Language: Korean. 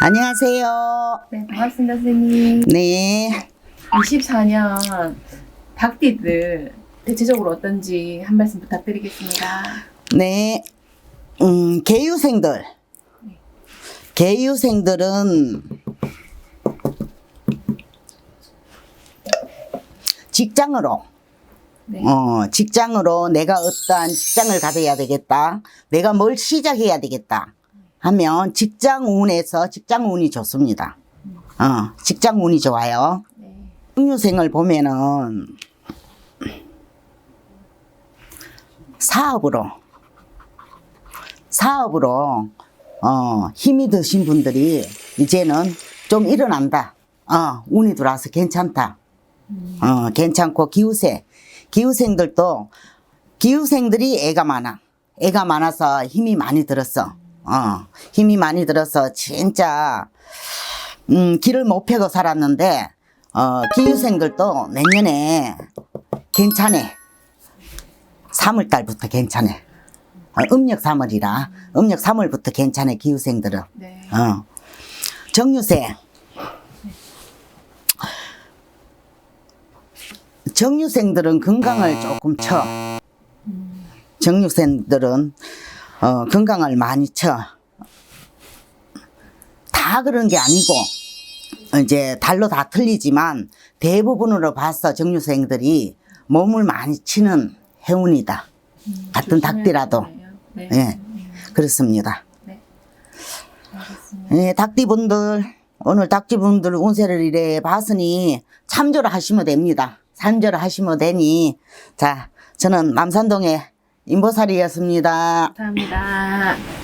안녕하세요. 네, 반갑습니다, 선생님. 네. 24년 닭띠들 대체적으로 어떤지 한 말씀 부탁드리겠습니다. 네. 음, 개유생들. 개유생들은 직장으로, 네. 어, 직장으로 내가 어떠한 직장을 가져야 되겠다. 내가 뭘 시작해야 되겠다. 하면 직장 운에서 직장 운이 좋습니다. 어, 직장 운이 좋아요. 네. 청유생을 보면은 사업으로 사업으로 어, 힘이 드신 분들이 이제는 좀 일어난다. 어, 운이 들어와서 괜찮다. 어, 괜찮고 기후생 기후생들도 기후생들이 애가 많아. 애가 많아서 힘이 많이 들었어. 어, 힘이 많이 들어서 진짜 음, 길을 못 펴고 살았는데 어, 기후생들도 내년에 괜찮아. 3월 달부터 괜찮아. 어, 음력 3월이라 음력 3월부터 괜찮아 기후생들은. 네. 어. 정유생. 정유생들은 건강을 조금 쳐. 정유생들은 어, 건강을 많이 쳐. 다 그런 게 아니고 이제 달로 다 틀리지만 대부분으로 봐서 정유생들이 몸을 많이 치는 해운이다. 같은 닭띠라도. 네. 예, 그렇습니다. 네. 예, 닭띠분들 오늘 닭띠분들 운세를 이래 봤으니 참조를 하시면 됩니다. 참조를 하시면 되니 자 저는 남산동의 임보살이었습니다. 감사합니다.